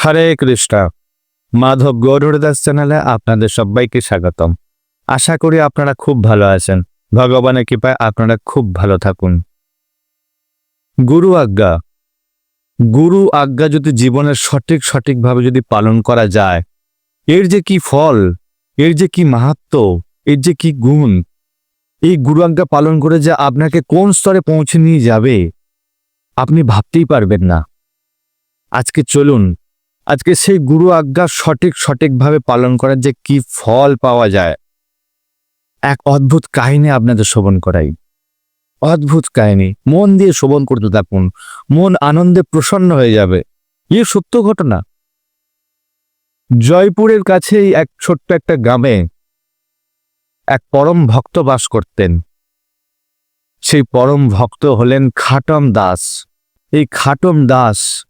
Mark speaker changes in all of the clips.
Speaker 1: হরে কৃষ্ণ। মাধব গৌরদাস চ্যানেলে আপনাদের সবাইকে স্বাগতম। আশা করি আপনারা খুব ভালো আছেন। ভগবানের কৃপায় আপনারা খুব ভালো থাকুন। গুরু আজ্ঞা। গুরু আজ্ঞা যদি জীবনের সঠিক সঠিকভাবে যদি পালন করা যায়, এর যে কি ফল, এর যে কি মাহাত্ম, এর যে কি গুণ, এই গুরু আজ্ঞা পালন করে যে আপনাকে কোন স্তরে পৌঁছে নিয়ে যাবে, আপনি ভাবতেই পারবেন না। আজকে চলুন আজকে সেই গুরু আজ্ঞা সঠিক, সঠিকভাবে পালন করার যে কি ফল পাওয়া যায়। এক অদ্ভুত কাহিনী আপনাদের শ্রবণ করাই। অদ্ভুত কাহিনী। মন দিয়ে শ্রবণ করতে থাকুন। মন আনন্দে প্রসন্ন হয়ে যাবে। এ সত্য ঘটনা। জয়পুরের কাছেই এক ছোট্ট একটা গ্রামে এক পরম ভক্ত বাস করতেন। সেই পরম ভক্ত হলেন খাটম দাস। এই খাটম দাস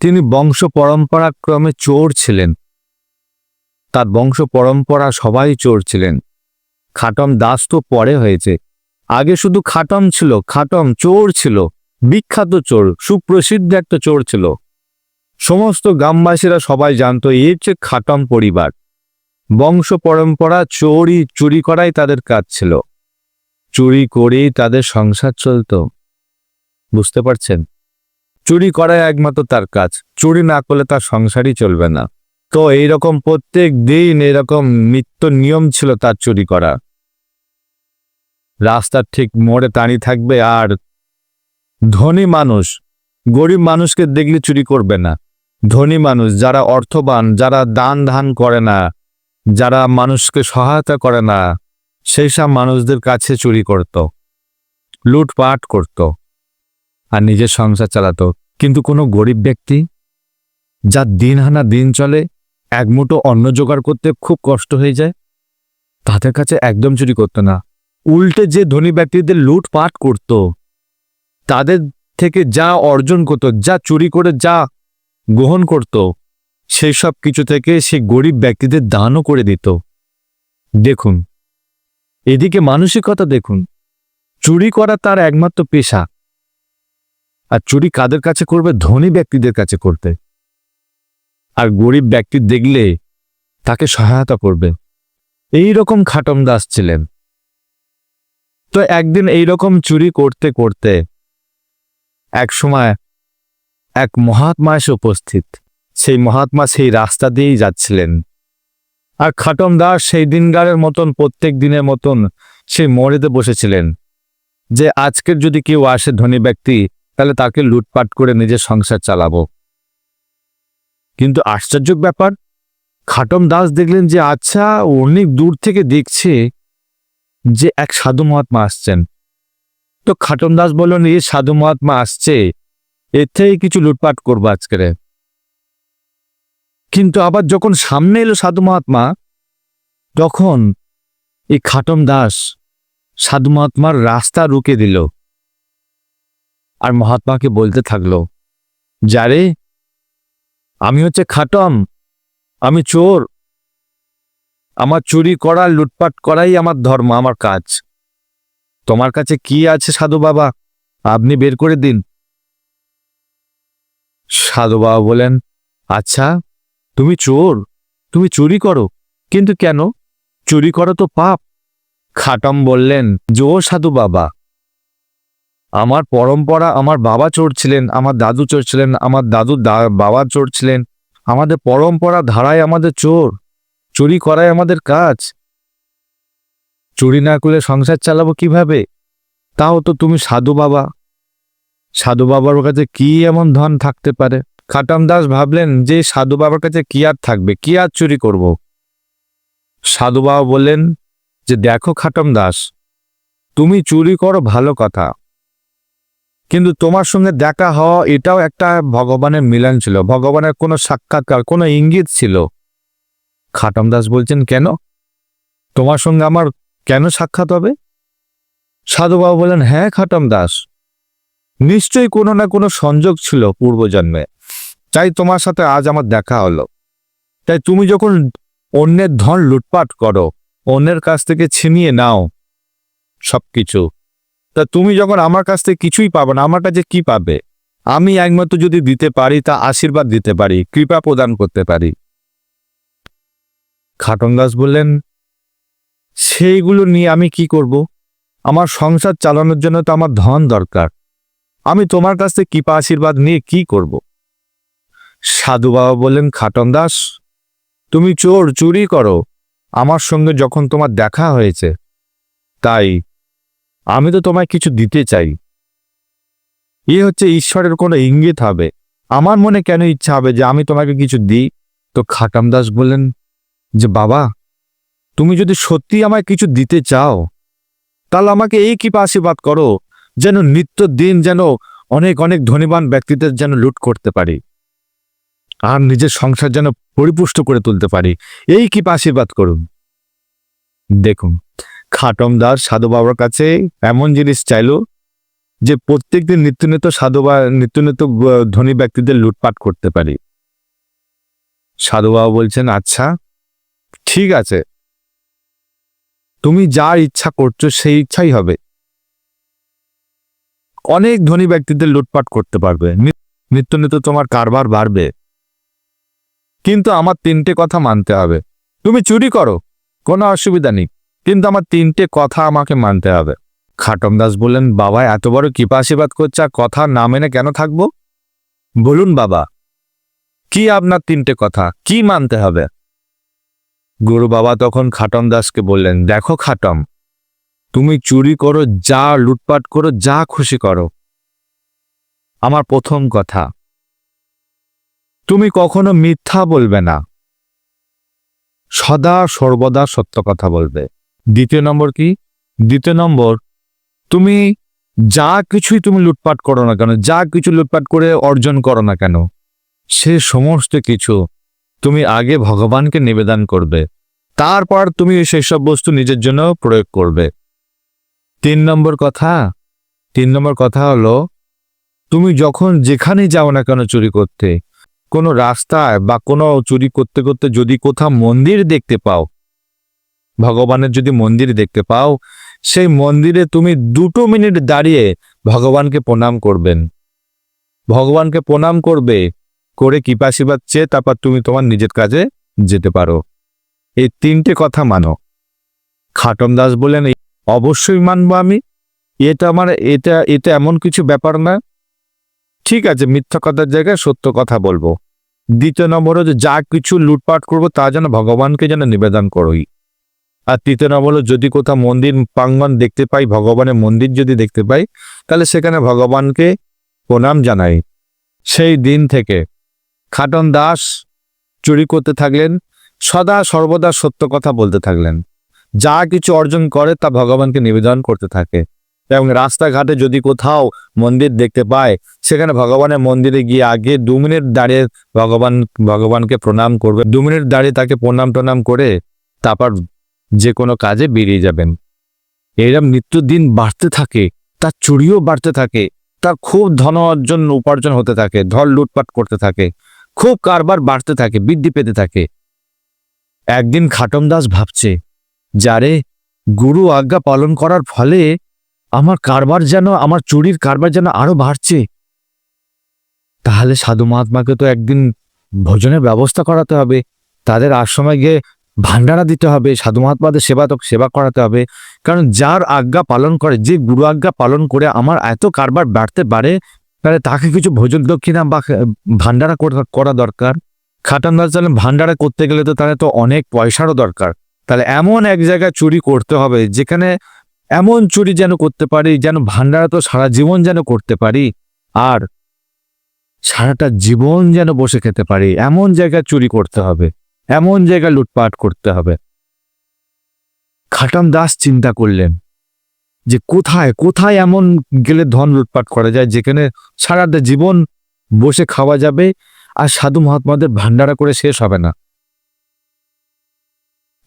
Speaker 1: তিনি বংশ পরম্পরাক্রমে চোর ছিলেন। তার বংশ পরম্পরা সবাই চোর ছিলেন। খাটম দাস তো পরে হয়েছে। আগে শুধু খাটম ছিল, খাটম চোর ছিল, বিখ্যাত চোর, সুপ্রসিদ্ধ একটা চোর ছিল। সমস্ত গ্রামবাসীরা সবাই জানতো, এর হচ্ছে খাটম পরিবার। বংশ পরম্পরা চোরই চুরি করাই তাদের কাজ ছিল। চুরি করেই তাদের সংসার চলতো। বুঝতে পারছেন? চুরি করাই একমাত্র তার কাজ। চুরি না করলে তার সংসারই চলবে না। তো এইরকম প্রত্যেক দিন এরকম নিত্য নিয়ম ছিল তার চুরি করা। রাস্তার ঠিক মোড়ে দাঁড়িয়ে থাকবে আর ধনী মানুষ, গরিব মানুষকে দেখলে চুরি করবে না। ধনী মানুষ যারা অর্থবান, যারা দান ধান করে না, যারা মানুষকে সহায়তা করে না, সেই সব মানুষদের কাছে চুরি করত, লুটপাট করত। আর নিজের সংসার চালাতো। কিন্তু কোনো গরিব ব্যক্তি যার দিন হানা দিন চলে, এক মুঠো অন্ন জোগাড় করতে খুব কষ্ট হয়ে যায়, তাদের কাছে একদম চুরি করতো না। উল্টে যে ধনী ব্যক্তিদের লুটপাট করত, তাদের থেকে যা অর্জন করত, যা চুরি করে যা গ্রহণ করত, সেই সব কিছু থেকে সে গরিব ব্যক্তিদের দানও করে দিত। দেখুন, এদিকে মানসিকতা দেখুন। চুরি করা তার একমাত্র পেশা। আর চুরি কাদের কাছে করবে? ধনী ব্যক্তিদের কাছে করতে। আর গরিব ব্যক্তি দেখলে তাকে সহায়তা করবে। এই রকম খাটম দাস ছিলেন। তো একদিন এই রকম চুরি করতে করতে এক সময় এক মহাত্মা এসে উপস্থিত। সেই মহাত্মা সেই রাস্তা দিয়েই যাচ্ছিলেন। আর খাটম দাস সেই দিনগারের মতন, প্রত্যেক দিনের মতন সেই মোড়েতে বসেছিলেন। যে আজকের যদি কেউ আসে ধনী ব্যক্তি তাহলে তাকে লুটপাট করে নিজের সংসার চালাবো। কিন্তু আশ্চর্য ব্যাপার, খাটম দাস দেখলেন যে আচ্ছা অনেক দূর থেকে দেখছে যে এক সাধু মহাত্মা আসছেন। তো খাটম দাস বললেন এই সাধু মহাত্মা আসছে, এর থেকে কিছু লুটপাট করব আজকের কিন্তু আবার যখন সামনে এলো সাধু মহাত্মা, তখন এই খাটম দাস সাধু মহাত্মার রাস্তা রুকে দিল। আর মহাত্মাকে বলতে থাকল, যারে, আমি হচ্ছে খাটম, আমি চোর। আমার চুরি করা, লুটপাট করাই আমার ধর্ম, আমার কাজ। তোমার কাছে কি আছে, সাধু বাবা? আপনি বের করে দিন। সাধু বাবা বলেন আচ্ছা তুমি চোর, তুমি চুরি করো। কিন্তু কেন? চুরি করো তো পাপ। খাটম বললেন জো সাধু বাবা আমার পরম্পরা, আমার বাবা চোর ছিলেন, আমার দাদু চোর ছিলেন, আমার দাদু বাবা চোর ছিলেন। আমাদের পরম্পরা ধারায় আমাদের চোর, চুরি করাই আমাদের কাজ। চুরি না করলে সংসার চালাবো কীভাবে? তাও তো তুমি সাধু বাবা। সাধু বাবার কাছে কি এমন ধন থাকতে পারে? খাটাম দাস ভাবলেন যে সাধু বাবার কাছে কি আর থাকবে? কি আর চুরি করব? সাধু বাবা বললেন যে, দেখো খাটম দাস, তুমি চুরি করো ভালো কথা। কিন্তু তোমার সঙ্গে দেখা হওয়া, এটাও একটা ভগবানের মিলন ছিল। ভগবানের কোনো সাক্ষাৎকার, কোনো ইঙ্গিত ছিল। খাটম দাস বলছেন, কেন? তোমার সঙ্গে আমার কেন সাক্ষাৎ হবে? সাধুবাবু বলেন হ্যাঁ খাটম দাস। নিশ্চয়ই কোনো না কোনো সংযোগ ছিল পূর্বজন্মে। তাই তোমার সাথে আজ আমার দেখা হলো। তাই তুমি যখন অন্যের ধন লুটপাট করো, অন্যের কাছ থেকে ছিনিয়ে নাও সবকিছু তা তুমি যখন আমার কাছ থেকে কিছুই পাবে না আমার কাছে কি পাবে? আমি একমাত্র যদি দিতে পারি, তা আশীর্বাদ দিতে পারি, কৃপা প্রদান করতে পারি। খাটন দাস বললেন, সেইগুলো নিয়ে আমি কি করব? আমার সংসার চালানোর জন্য তো আমার ধন দরকার। আমি তোমার কাছ থেকে কৃপা আশীর্বাদ নিয়ে কি করব? সাধু বাবা বললেন, খাটন দাস, তুমি চোর চুরি করো। আমার সঙ্গে যখন তোমার দেখা হয়েছে, তাই আমি তো তোমায় কিছু দিতে চাই। এ হচ্ছে ঈশ্বরের কোনো ইঙ্গিত হবে। আমার মনে কেন ইচ্ছা হবে যে আমি তোমাকে কিছু দিই? তো খাটাম দাস বললেন, যে বাবা, তুমি যদি সত্যি আমায় কিছু দিতে চাও, তাহলে আমাকে এই কৃপা আশীর্বাদ করো যেন নিত্য দিন যেন অনেক অনেক ধনীবান ব্যক্তিদের যেন লুট করতে পারি, আর নিজের সংসার যেন পরিপুষ্ট করে তুলতে পারি। এই কৃপা আশীর্বাদ করুন। দেখুন খাটম দাস সাধু বাবার কাছে এমন জিনিস চাইলো যে প্রত্যেকদিন নিত্য নিত্য সাধু বা নিত্য নিত্য ধনী ব্যক্তিদের লুটপাট করতে পারি। সাধু বাবা বলছেন আচ্ছা ঠিক আছে। তুমি যার ইচ্ছা করছ সেই ইচ্ছাই হবে। অনেক ধনী ব্যক্তিদের লুটপাট করতে পারবে। নি- নিত্য নিত্য তোমার কারবার বাড়বে। কিন্তু আমার তিনটে কথা মানতে হবে। তুমি চুরি করো, কোনো অসুবিধা নেই। কিন্তু আমার তিনটে কথা আমাকে মানতে হবে। খাটম দাস বললেন, বাবা, এত বড় কৃপা আশীর্বাদ করছে আর কথা না মেনে কেন থাকব? বলুন, বাবা, কি আপনার তিনটে কথা? কি মানতে হবে? গুরু বাবা তখন খাটম দাসকে বললেন, দেখো খাটম, তুমি চুরি করো, যা লুটপাট করো, যা খুশি করো। আমার প্রথম কথা, তুমি কখনো মিথ্যা বলবে না। সদা সর্বদা সত্য কথা বলবে। দ্বিতীয় নম্বর কি? দ্বিতীয় নম্বর, তুমি যা কিছুই তুমি লুটপাট করো না কেন, যা কিছু লুটপাট করে অর্জন করো না কেন, সে সমস্ত কিছু তুমি আগে ভগবানকে নিবেদন করবে। তারপর তুমি সেই সব বস্তু নিজের জন্য প্রয়োগ করবে। তিন নম্বর কথা, তিন নম্বর কথা হলো, তুমি যখন যেখানে যাও না কেন চুরি করতে, কোনো রাস্তায় বা কোনো চুরি করতে করতে যদি কোথাও মন্দির দেখতে পাও ভগবানের যদি মন্দির দেখতে পাও, সেই মন্দিরে তুমি দুটো মিনিট দাঁড়িয়ে ভগবানকে প্রণাম করবেন। ভগবানকে প্রণাম করবে, করে কৃপাশীর্বাদ চেয়ে তারপর তুমি তোমার নিজের কাজে যেতে পারো। এই তিনটে কথা মানো। খাটম দাস বলেন "এই অবশ্যই মানবো আমি। এটা আমার, এটা এটা এমন কিছু ব্যাপার না। ঠিক আছে, মিথ্যা কথার জায়গায় সত্য কথা বলব। দ্বিতীয় নম্বর হচ্ছে যা কিছু লুটপাট করব তা যেন ভগবানকে যেন নিবেদন করোই। আর তৃতীয় নম্বর হলো যদি কোথাও মন্দির, প্রাঙ্গণ দেখতে পাই, ভগবানের মন্দির যদি দেখতে পাই, তাহলে সেখানে ভগবানকে প্রণাম জানাই। সেই দিন থেকে খাটন দাস চুরি করতে থাকলেন, সদা সর্বদা সত্য কথা বলতে থাকলেন। যা কিছু অর্জন করে তা ভগবানকে নিবেদন করতে থাকে। এবং রাস্তাঘাটে যদি কোথাও মন্দির দেখতে পায়, সেখানে ভগবানের মন্দিরে গিয়ে আগে দু মিনিট দাঁড়িয়ে ভগবান, ভগবানকে প্রণাম করবে। দু মিনিট দাঁড়িয়ে তাকে প্রণাম টনাম করে তারপর যে কোনো কাজে বেরিয়ে যাবেন। এরম নিত্যদিন বাড়তে থাকে, তার চুরিও বাড়তে থাকে, তার খুব ধন অর্জন উপার্জন হতে থাকে, ধর লুটপাট করতে থাকে, খুব কারবার বাড়তে থাকে, বৃদ্ধি পেতে থাকে। একদিন খাটম দাস ভাবছে, যারে গুরু আজ্ঞা পালন করার ফলে আমার কারবার যেন, আমার চুরির কারবার যেন আরও বাড়ছে। তাহলে সাধু মহাত্মাকে তো একদিন ভোজনের ব্যবস্থা করাতে হবে। তাদের আশ্রমে গিয়ে ভান্ডারা দিতে হবে সাধু মহাত্মাদের সেবা তো সেবা করাতে হবে। কারণ যার আজ্ঞা পালন করে যে গুরু আজ্ঞা পালন করে আমার এত কারবার বাড়তে পারে তাহলে তাকে কিছু ভোজন দক্ষিণা বা ভান্ডারা করা- করা দরকার। খাটান দাস বললেন, ভান্ডারা করতে গেলে তো তাহলে তো অনেক পয়সারও দরকার। তাহলে এমন এক জায়গায় চুরি করতে হবে যেখানে এমন চুরি যেন করতে পারি যেন ভান্ডারা তো সারা জীবন যেন করতে পারি আর সারাটা জীবন যেন বসে খেতে পারি এমন জায়গায় চুরি করতে হবে। এমন জায়গায় লুটপাট করতে হবে। খাটাম দাস চিন্তা করলেন যে কোথায় কোথায় এমন গেলে ধন লুটপাট করা যায় যেখানে সারাটা জীবন বসে খাওয়া যাবে আর সাধু মহাত্মাদের ভান্ডারা করে শেষ হবে না।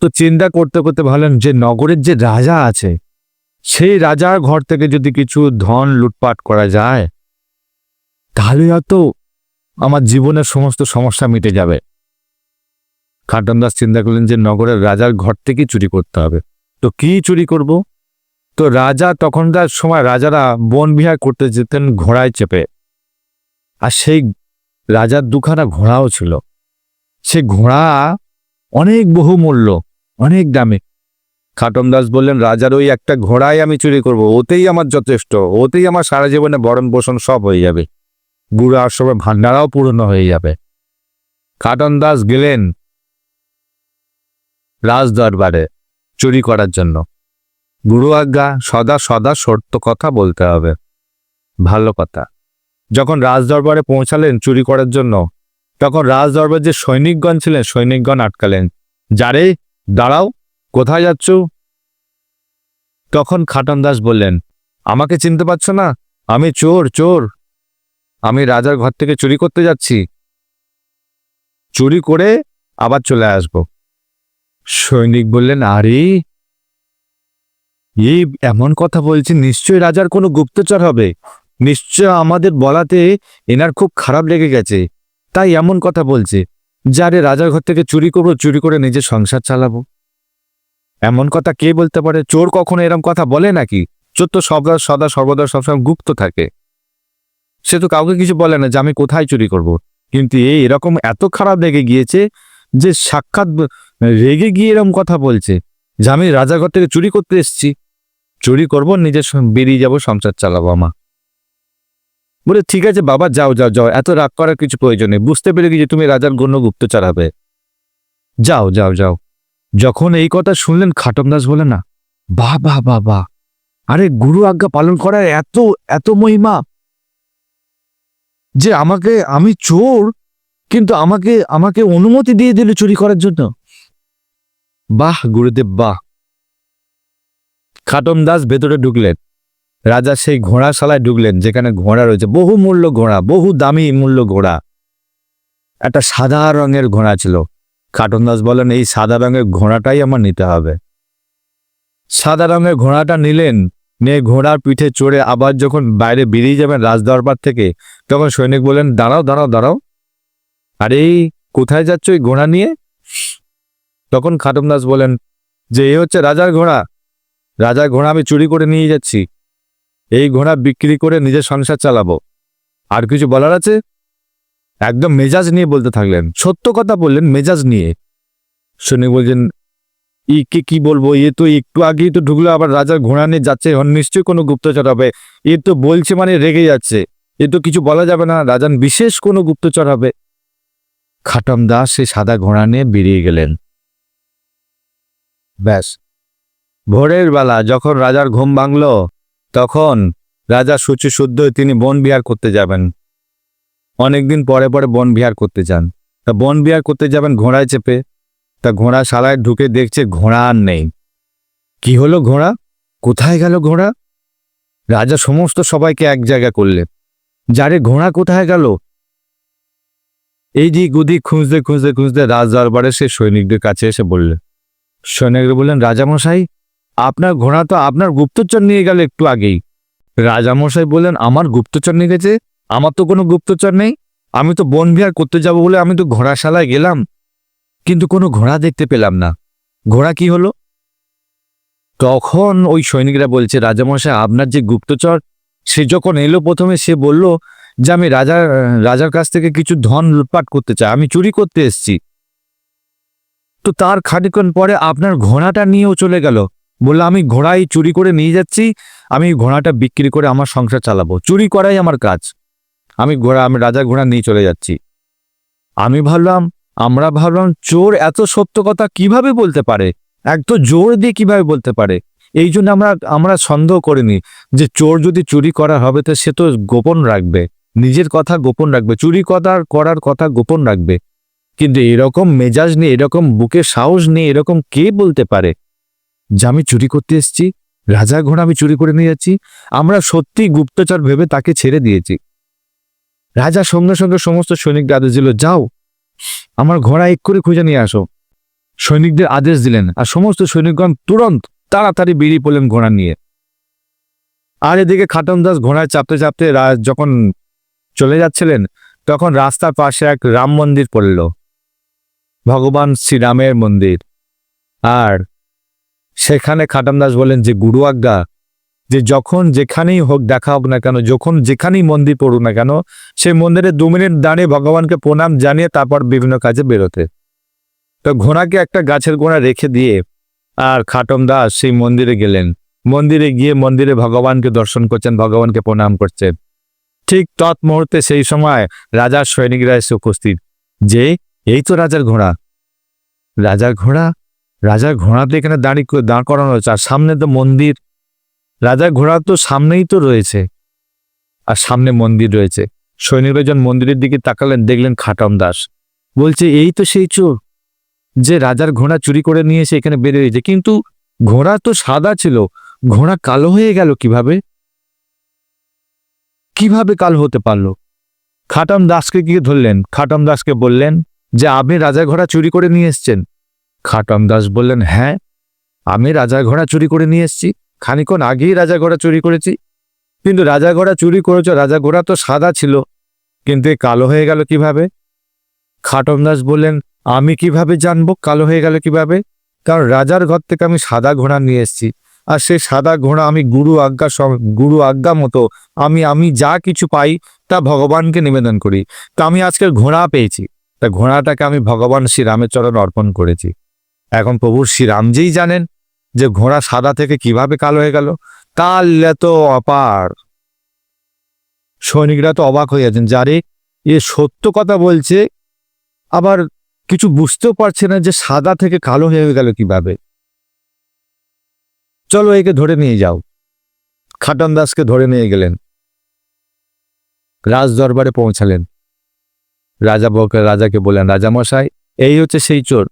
Speaker 1: তো চিন্তা করতে করতে ভাবলেন যে নগরের যে রাজা আছে, সেই রাজার ঘর থেকে যদি কিছু ধন লুটপাট করা যায়, তাহলে হয়তো আমার জীবনের সমস্ত সমস্যা মিটে যাবে। খাটন দাস চিন্তা করলেন যে নগরের রাজার ঘর থেকে চুরি করতে হবে। তো কি চুরি করব? তো রাজা তখনকার সময় রাজারা বন বিহার করতে যেতেন ঘোড়ায় চেপে। আর সেই রাজার দুখানা ঘোড়াও ছিল। সে ঘোড়া অনেক বহুমূল্য, অনেক দামে। খাটম দাস বললেন, রাজার ওই একটা ঘোড়াই আমি চুরি করব, ওতেই আমার যথেষ্ট, ওতেই আমার সারা জীবনে বরণ পোষণ সব হয়ে যাবে। বুড়ো আশ্রমের ভান্ডারাও পূর্ণ হয়ে যাবে। খাটন দাস গেলেন রাজ দরবারে চুরি করার জন্য। গুরু আজ্ঞা সদা সদা সত্য কথা বলতে হবে। ভালো কথা। যখন রাজদরবারে পৌঁছালেন চুরি করার জন্য, তখন রাজ দরবার যে সৈনিকগণ ছিলেন, সৈনিকগণ আটকালেন। যারে, দাঁড়াও, কোথায় যাচ্ছ? তখন খাটন দাস বললেন, আমাকে চিনতে পারছ না? আমি চোর চোর। আমি রাজার ঘর থেকে চুরি করতে যাচ্ছি। চুরি করে আবার চলে আসব। সৈনিক বললেন, আরে, এই এমন কথা বলছি, নিশ্চয়ই রাজার কোনো গুপ্তচর হবে। নিশ্চয় আমাদের বলাতে এনার খুব খারাপ লেগে গেছে। তাই এমন কথা বলছে যারে রাজার ঘর থেকে চুরি করব, চুরি করে নিজের সংসার চালাবো। এমন কথা কে বলতে পারে? চোর কখনো এরম কথা বলে নাকি? চোর তো সদা সদা, সর্বদা, সবসময় গুপ্ত থাকে। সে তো কাউকে কিছু বলে না যে আমি কোথায় চুরি করব। কিন্তু এই এরকম এত খারাপ লেগে গিয়েছে যে সাক্ষাৎ রেগে গিয়ে এরকম কথা বলছে যে আমি রাজার ঘর থেকে চুরি করতে এসছি। চুরি করব, নিজের বেরিয়ে যাব, সংসার চালাবো আমা বলে, ঠিক আছে বাবা, যাও যাও যাও, এত রাগ করার কিছু প্রয়োজন নেই। বুঝতে পেরে গিয়ে তুমি রাজার গণ্য গুপ্ত চালাবে যাও যাও যাও। যখন এই কথা শুনলেন, খাটম দাস বলে, না, বাহ বাহ বাহ বাহ। আরে, গুরু আজ্ঞা পালন করার এত এত মহিমা যে আমাকে, আমি চোর কিন্তু আমাকে আমাকে অনুমতি দিয়ে দিল চুরি করার জন্য। বাহ, গুরুদেব, বাহ। খাটম দাস ভেতরে ঢুকলেন। রাজা সেই ঘোড়াশালায় ঢুকলেন, যেখানে ঘোড়া রয়েছে। বহু মূল্য ঘোড়া, বহু দামি মূল্য ঘোড়া। একটা সাদা রঙের ঘোড়া ছিল। খাটন দাস বলেন, এই সাদা রঙের ঘোড়াটাই আমার নিতে হবে। সাদা রঙের ঘোড়াটা নিলেন, নিয়ে ঘোড়ার পিঠে চড়ে আবার যখন বাইরে বেরিয়ে যাবেন রাজদরবার থেকে, তখন সৈনিক বলেন, দাঁড়াও দাঁড়াও দাঁড়াও। আরে এই কোথায় যাচ্ছ ওই ঘোড়া নিয়ে? তখন খাটম দাস বলেন, যে এ হচ্ছে রাজার ঘোড়া। রাজার ঘোড়া আমি চুরি করে নিয়ে যাচ্ছি। এই ঘোড়া বিক্রি করে নিজের সংসার চালাবো। আর কিছু বলার আছে? একদম মেজাজ নিয়ে বলতে থাকলেন। সত্য কথা বললেন মেজাজ নিয়ে। শুনে বলছেন ই কে কি বলব? এ তো একটু আগেই তো ঢুকলো, আবার রাজার ঘোড়া নিয়ে যাচ্ছে। নিশ্চয়ই কোনো গুপ্তচর হবে। এ তো বলছে মানে রেগে যাচ্ছে। এ তো কিছু বলা যাবে না। রাজান বিশেষ কোনো গুপ্তচর হবে। খাটম দাস সে সাদা ঘোড়া নিয়ে বেরিয়ে গেলেন। ব্যাস। ভোরের বেলা যখন রাজার ঘুম ভাঙল, তখন রাজা সূচি শুদ্ধ তিনি বন বিহার করতে যাবেন। অনেকদিন পরে পরে বন বিহার করতে যান। তা বন বিহার করতে যাবেন ঘোড়ায় চেপে। তা ঘোড়া শালায় ঢুকে দেখছে ঘোড়া আর নেই। কি হলো ঘোড়া? কোথায় গেল ঘোড়া? রাজা সমস্ত সবাইকে এক জায়গা করলে যারে ঘোড়া কোথায় গেল? এই দিক ওদিক খুঁজতে খুঁজতে খুঁজতে রাজ দরবারে সে সৈনিকদের কাছে এসে বললেন সৈনিকরা বললেন, রাজামশাই, আপনার ঘোড়া তো আপনার গুপ্তচর নিয়ে গেল একটু আগেই। রাজামশাই বললেন, আমার গুপ্তচর নিয়ে গেছে? আমার তো কোনো গুপ্তচর নেই। আমি তো বন বিহার করতে যাব বলে আমি তো ঘোড়াশালায় গেলাম। কিন্তু কোনো ঘোড়া দেখতে পেলাম না। ঘোড়া কি হলো? তখন ওই সৈনিকরা বলছে, রাজামশাই, আপনার যে গুপ্তচর, সে যখন এলো প্রথমে সে বলল যে আমি রাজার রাজার কাছ থেকে কিছু ধন লুটপাট করতে চাই, আমি চুরি করতে এসেছি। তো তার খানিকক্ষণ পরে আপনার ঘোড়াটা নিয়েও চলে গেল। বলল, আমি ঘোড়াই চুরি করে নিয়ে যাচ্ছি, আমি ঘোড়াটা বিক্রি করে আমার সংসার চালাবো। চুরি করাই আমার কাজ। আমি ঘোড়া, আমি রাজার ঘোড়া নিয়ে চলে যাচ্ছি। আমি ভাবলাম, আমরা ভাবলাম, চোর এত সত্য কথা কীভাবে বলতে পারে? এক তো জোর দিয়ে কীভাবে বলতে পারে? এই জন্য আমরা আমরা সন্দেহ করিনি যে চোর যদি চুরি করা হবে, তো সে তো গোপন রাখবে। নিজের কথা গোপন রাখবে, চুরি করার করার কথা গোপন রাখবে। কিন্তু এরকম মেজাজ নিয়ে, এরকম বুকে সাহস নিয়ে, এরকম কে বলতে পারে? যে আমি চুরি করতে এসেছি রাজার ঘোড়া আমি চুরি করে নিয়ে যাচ্ছি, আমরা সত্যি গুপ্তচর ভেবে তাকে ছেড়ে দিয়েছি। রাজা সঙ্গে সঙ্গে সমস্ত সৈনিকদের আদেশ দিল, যাও, আমার ঘোড়া এক করে খুঁজে নিয়ে আসো। সৈনিকদের আদেশ দিলেন, আর সমস্ত সৈনিকগণ তুরন্ত তাড়াতাড়ি বেরিয়ে পড়লেন ঘোড়া নিয়ে। আর এদিকে খাটন দাস ঘোড়ায় চাপতে চাপতে যখন চলে যাচ্ছিলেন, তখন রাস্তার পাশে এক রাম মন্দির পড়ল। ভগবান শ্রীরামের মন্দির। আর সেখানে খাটম দাস বলেন যে, গুরু আজ্ঞা, যে যখন যেখানেই হোক দেখা হোক না কেন, যখন যেখানেই মন্দির পড়ুক না কেন, সেই মন্দিরে দু মিনিট দাঁড়িয়ে ভগবানকে প্রণাম জানিয়ে তারপর বিভিন্ন কাজে বেরোতে। তো ঘোড়াকে একটা গাছের গোড়া রেখে দিয়ে আর খাটম দাস সেই মন্দিরে গেলেন। মন্দিরে গিয়ে মন্দিরে ভগবানকে দর্শন করছেন, ভগবানকে প্রণাম করছেন। ঠিক তৎ মুহূর্তে সেই সময় রাজার সৈনিকরা এসে উপস্থিত। যে, এই তো রাজার ঘোড়া। রাজার ঘোড়া? রাজার ঘোড়া তো এখানে দাঁড়ি দাঁড় করানো হচ্ছে আর সামনে তো মন্দির। রাজার ঘোড়া তো সামনেই তো রয়েছে। আর সামনে মন্দির রয়েছে। সৈনিকরা যখন মন্দিরের দিকে তাকালেন, দেখলেন খাটম দাস। বলছে, এই তো সেই চোর, যে রাজার ঘোড়া চুরি করে নিয়ে এসে এখানে বেরিয়েছে কিন্তু ঘোড়া তো সাদা ছিল। ঘোড়া কালো হয়ে গেল কীভাবে? কীভাবে কালো হতে পারল? খাটম দাসকে গিয়ে ধরলেন, খাটম দাসকে বললেন, যে আপনি রাজার ঘোড়া চুরি করে নিয়ে এসছেন। খাটম দাস বললেন হ্যাঁ আমি রাজার ঘোড়া চুরি করে নিয়ে এসেছি। খানিক্ষণ আগেই রাজা ঘোড়া চুরি করেছি। কিন্তু রাজা ঘোড়া চুরি করেছ রাজা ঘোড়া তো সাদা ছিল। কিন্তু কালো হয়ে গেল কীভাবে? খাটম দাস বললেন, আমি কীভাবে জানব কালো হয়ে গেল কীভাবে? কারণ রাজার ঘর থেকে আমি সাদা ঘোড়া নিয়ে এসেছি। আর সে সাদা ঘোড়া, আমি গুরু আজ্ঞা গুরু আজ্ঞা মতো, আমি আমি যা কিছু পাই তা ভগবানকে নিবেদন করি। তা আমি আজকে ঘোড়া পেয়েছি। তা ঘোড়াটাকে আমি ভগবান শ্রীরামের চরণ অর্পণ করেছি। এখন প্রভু শ্রীরামজিই জানেন যে ঘোড়া সাদা থেকে কীভাবে কালো হয়ে গেল। তার এত অপার। সৈনিকরা তো অবাক হয়ে যাচ্ছেন যারে, এ সত্য কথা বলছে, আবার কিছু বুঝতেও পারছে না যে সাদা থেকে কালো হয়ে গেল কীভাবে? চলো একে ধরে নিয়ে যাও। খাটন দাসকে ধরে নিয়ে গেলেন। রাজ দরবারে পৌঁছালেন। রাজা বকে রাজাকে বললেন, রাজামশাই, এই হচ্ছে সেই চোর,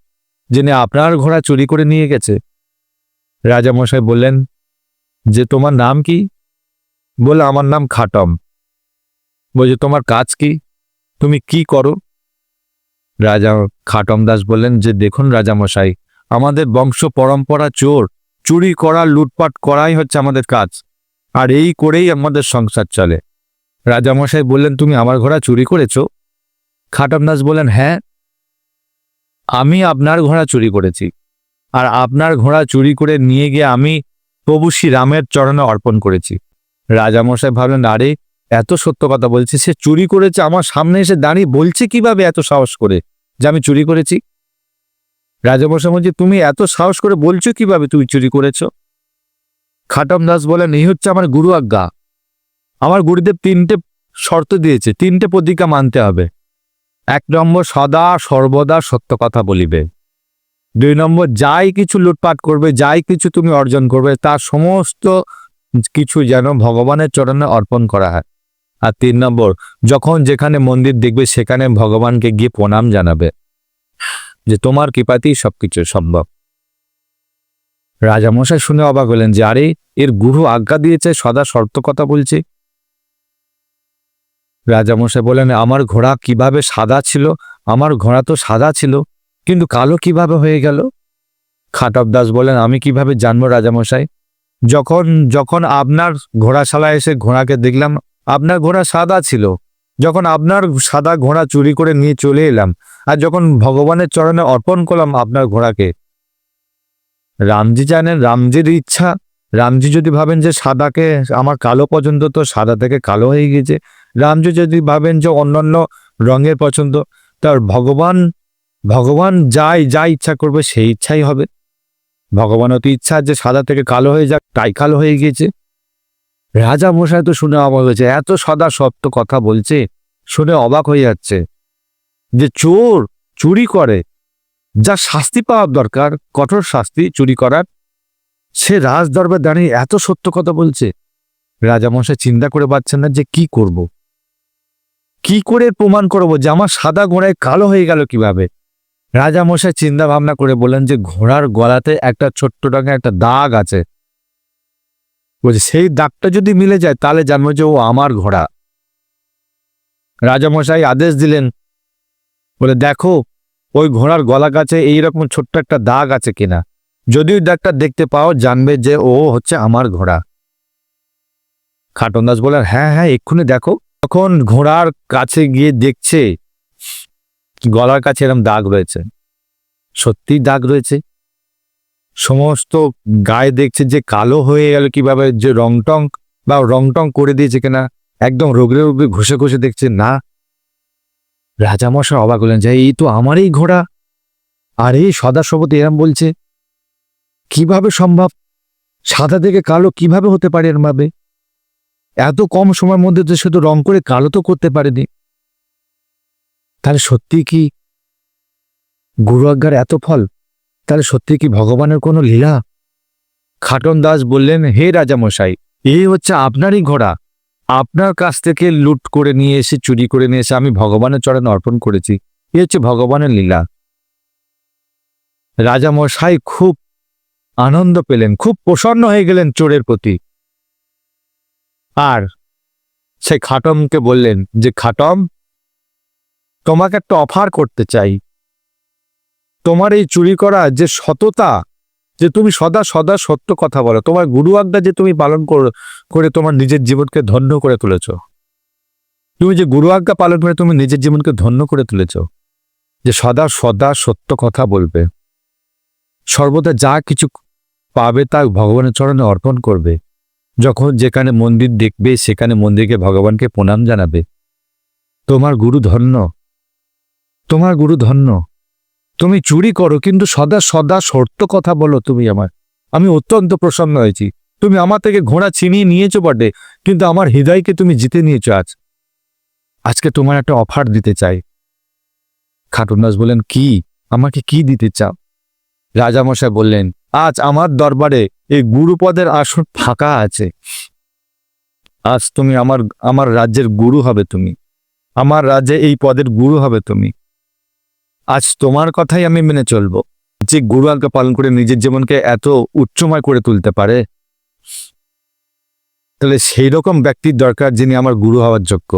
Speaker 1: যিনি আপনার ঘোড়া চুরি করে নিয়ে গেছে। রাজামশাই বললেন, যে তোমার নাম কি? বলে, আমার নাম খাটম। বলছে, তোমার কাজ কি? তুমি কি করো? রাজা খাটম দাস বললেন, যে দেখুন রাজামশাই, আমাদের বংশ পরম্পরা চোর চুরি করা, লুটপাট করাই হচ্ছে আমাদের কাজ। আর এই করেই আমাদের সংসার চলে। রাজামশাই বললেন, তুমি আমার ঘোড়া চুরি করেছ? খাটম দাস বললেন হ্যাঁ আমি আপনার ঘোড়া চুরি করেছি। আর আপনার ঘোড়া চুরি করে নিয়ে গিয়ে আমি প্রভু শ্রীরামের চরণে অর্পণ করেছি। রাজামশাই ভাবলেন, আরে, এত সত্য কথা বলছে সে চুরি করেছে, আমার সামনে এসে দাঁড়িয়ে বলছে কীভাবে এত সাহস করে যে আমি চুরি করেছি? রাজামশাই বলছে, তুমি এত সাহস করে বলছো কীভাবে তুমি চুরি করেছ? খাটম দাস বলেন, এই হচ্ছে আমার গুরু আজ্ঞা। আমার গুরুদেব তিনটে শর্ত দিয়েছে, তিনটে প্রতিজ্ঞা মানতে হবে। এক নম্বর, সদা সর্বদা সত্য কথা বলিবে। দুই নম্বর, যাই কিছু লুটপাট করবে, যাই কিছু তুমি অর্জন করবে তার সমস্ত কিছু যেন ভগবানের চরণে অর্পণ করা হয়। আর তিন নম্বর, যখন যেখানে মন্দির দেখবে, সেখানে ভগবানকে গিয়ে প্রণাম জানাবে। যে তোমার কৃপাতেই সব কিছু সম্ভব। রাজামশাই শুনে অবাক হলেন যে, আরে, এর গুরু আজ্ঞা দিয়েছে, সদা শর্ত কথা বলছে। রাজামশাই বলেন আমার ঘোড়া কীভাবে সাদা ছিল? আমার ঘোড়া তো সাদা ছিল, কিন্তু কালো কীভাবে হয়ে গেল? খাটব দাস বলেন আমি কীভাবে জানব রাজামশাই? যখন যখন আপনার ঘোড়াশালায় এসে ঘোড়াকে দেখলাম, আপনার ঘোড়া সাদা ছিল। যখন আপনার সাদা ঘোড়া চুরি করে নিয়ে চলে এলাম আর যখন ভগবানের চরণে অর্পণ করলাম আপনার ঘোড়াকে। রামজি জানেন, রামজির ইচ্ছা। রামজি যদি ভাবেন যে সাদাকে, আমার কালো পছন্দ তো সাদা থেকে কালো হয়ে গেছে রামজি যদি ভাবেন যে অন্যান্য রঙের পছন্দ, তার ভগবান ভগবান যাই, যা ইচ্ছা করবে সেই ইচ্ছাই হবে। ভগবানও তো ইচ্ছা যে সাদা থেকে কালো হয়ে যাক, তাই কালো হয়ে গিয়েছে। রাজা মশাই তো শুনে অবাক হয়েছে, এত সদা সত্য কথা বলছে, শুনে অবাক হয়ে যাচ্ছে যে চোর চুরি করে। যা শাস্তি পাওয়ার দরকার, কঠোর শাস্তি চুরি করার। সে রাজ দরবার দাঁড়িয়ে এত সত্য কথা বলছে। রাজামশাই চিন্তা করে পাচ্ছেন না যে কি করব। কি করে প্রমাণ করব যে আমার সাদা ঘোড়ায় কালো হয়ে গেল কীভাবে? রাজামশাই চিন্তা ভাবনা করে বললেন যে ঘোড়ার গলাতে একটা ছোট্ট রঙের একটা দাগ আছে। বলছে, সেই দাগটা যদি মিলে যায়, তাহলে জানব যে ও আমার ঘোড়া। রাজামশাই আদেশ দিলেন, বলে, দেখো, ওই ঘোড়ার গলা কাছে এইরকম ছোট্ট একটা দাগ আছে কিনা। যদি ওই দাগটা দেখতে পাও, জানবে যে ও হচ্ছে আমার ঘোড়া। খাটন দাস বলেন হ্যাঁ হ্যাঁ এক্ষুনি দেখো। তখন ঘোড়ার কাছে গিয়ে দেখছে, গলার কাছে এরকম দাগ রয়েছে। সত্যি দাগ রয়েছে। সমস্ত গায়ে দেখছে যে কালো হয়ে গেল কীভাবে, যে রং টং বা রং টং করে দিয়েছে কিনা, একদম রোগরে রোগে ঘষে ঘষে দেখছে, না। রাজামশাই অবাক হলেন, যে এই তো আমারই ঘোড়া। আর এই সদা সবতে এরম বলছে, কীভাবে সম্ভব? সাদা থেকে কালো কীভাবে হতে পারে এর ভাবে এত কম সময়ের মধ্যে তো শুধু রং করে কালো তো করতে পারেনি। তাহলে সত্যি কি গুরু আজ্ঞার এত ফল? তাহলে সত্যি কি ভগবানের কোনো লীলা? খাটন দাস বললেন, হে রাজামশাই এই হচ্ছে আপনারই ঘোড়া। আপনার কাছ থেকে লুট করে নিয়ে এসে, চুরি করে নিয়ে এসে আমি ভগবানের চরণে অর্পণ করেছি। এ হচ্ছে ভগবানের লীলা। রাজামশাই খুব আনন্দ পেলেন, খুব প্রসন্ন হয়ে গেলেন চোরের প্রতি। আর সে খাটমকে বললেন যে, খাটম, তোমাকে একটা অফার করতে চাই। তোমার এই চুরি করা যে সততা, যে তুমি সদা সদা সত্য কথা বলো, তোমার গুরু আজ্ঞা যে তুমি পালন করে তোমার নিজের জীবনকে ধন্য করে তুলেছ। তুমি যে গুরু আজ্ঞা পালন করে তুমি নিজের জীবনকে ধন্য করে তুলেছ, যে সদা সদা সত্য কথা বলবে। সর্বদা যা কিছু পাবে তা ভগবানের চরণে অর্পণ করবে। যখন যেখানে মন্দির দেখবে, সেখানে মন্দিরকে ভগবানকে প্রণাম জানাবে। তোমার গুরু ধন্য। তোমার গুরু ধন্য। তুমি চুরি করো, কিন্তু সদা সদা সত্য কথা বলো তুমি আমার আমি অত্যন্ত প্রসন্ন হয়েছি। তুমি আমার থেকে ঘোড়া ছিনিয়ে নিয়েছো বটে, কিন্তু আমার হৃদয়কে তুমি জিতে নিয়েছো আজ। আজকে তোমার একটা অফার দিতে চাই। খাটুন দাস বললেন, কি? আমাকে কি দিতে চাও? রাজামশাই বললেন, আজ আমার দরবারে এই গুরুপদের আসন ফাঁকা আছে। আজ তুমি আমার আমার রাজ্যের গুরু হবে তুমি। আমার রাজ্যে এই পদের গুরু হবে তুমি। আজ তোমার কথাই আমি মেনে চলবো। যে গুরু আজ্ঞা পালন করে নিজের জীবনকে এত উচ্চময় করে তুলতে পারে, তাহলে সেই রকম ব্যক্তির দরকার যিনি আমার গুরু হওয়ার যোগ্য।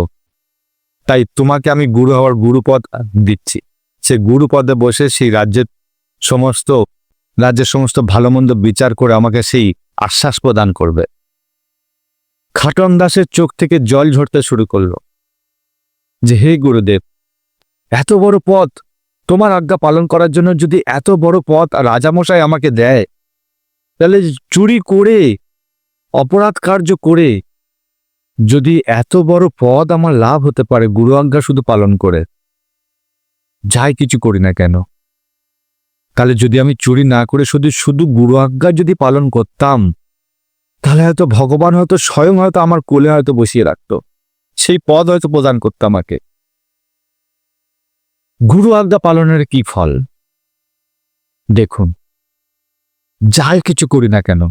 Speaker 1: তাই তোমাকে আমি গুরু হওয়ার গুরুপদ দিচ্ছি। সে গুরুপদে বসে সেই রাজ্যের সমস্ত রাজ্যের সমস্ত ভালো মন্দ বিচার করে আমাকে সেই আশ্বাস প্রদান করবে। খাটন দাসের চোখ থেকে জল ঝরতে শুরু করল। যে হে গুরুদেব, এত বড় পথ তোমার আজ্ঞা পালন করার জন্য যদি এত বড় পথ রাজামশাই আমাকে দেয়, তাহলে চুরি করে, অপরাধ কার্য করে যদি এত বড় পদ আমার লাভ হতে পারে, গুরু আজ্ঞা শুধু পালন করে, যাই কিছু করি না কেন? তাহলে যদি আমি চুরি না করে শুধু শুধু গুরু আজ্ঞা যদি পালন করতাম, তাহলে হয়তো ভগবান হয়তো স্বয়ং হয়তো আমার কোলে হয়তো বসিয়ে রাখতো। সেই পদ হয়তো প্রদান করতো আমাকে। গুরু আজ্ঞা পালনের কি ফল? দেখুন, যাই কিছু করি না কেন,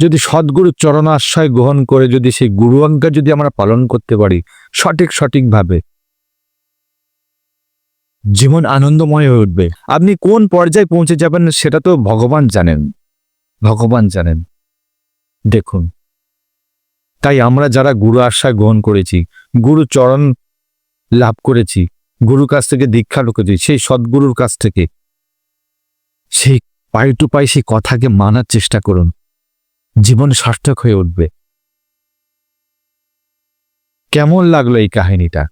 Speaker 1: যদি সদ্গুরুর চরণাশ্রয় গ্রহণ করে যদি সেই গুরু আজ্ঞা যদি আমরা পালন করতে পারি, সঠিক সঠিকভাবে, জীবন আনন্দময় হয়ে উঠবে। আপনি কোন পর্যায়ে পৌঁছে যাবেন সেটা তো ভগবান জানেন। ভগবান জানেন। দেখুন, তাই আমরা যারা গুরু আশ্রয় গ্রহণ করেছি গুরু চরণ লাভ করেছি গুরুর কাছ থেকে দীক্ষা ঢুকেছি সেই সদ্গুরুর কাছ থেকে। সেই পাই টু পাই সেই কথাকে মানার চেষ্টা করুন। জীবন সার্থক হয়ে উঠবে। কেমন লাগল এই কাহিনীটা?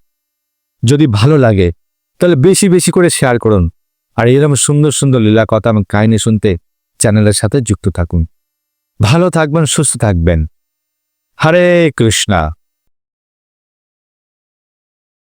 Speaker 1: যদি ভালো লাগে, তাহলে বেশি বেশি করে শেয়ার করুন। আর এরকম সুন্দর সুন্দর লীলা কথা এবং কাহিনী শুনতে চ্যানেলের সাথে যুক্ত থাকুন। ভালো থাকবেন, সুস্থ থাকবেন। হরে কৃষ্ণা।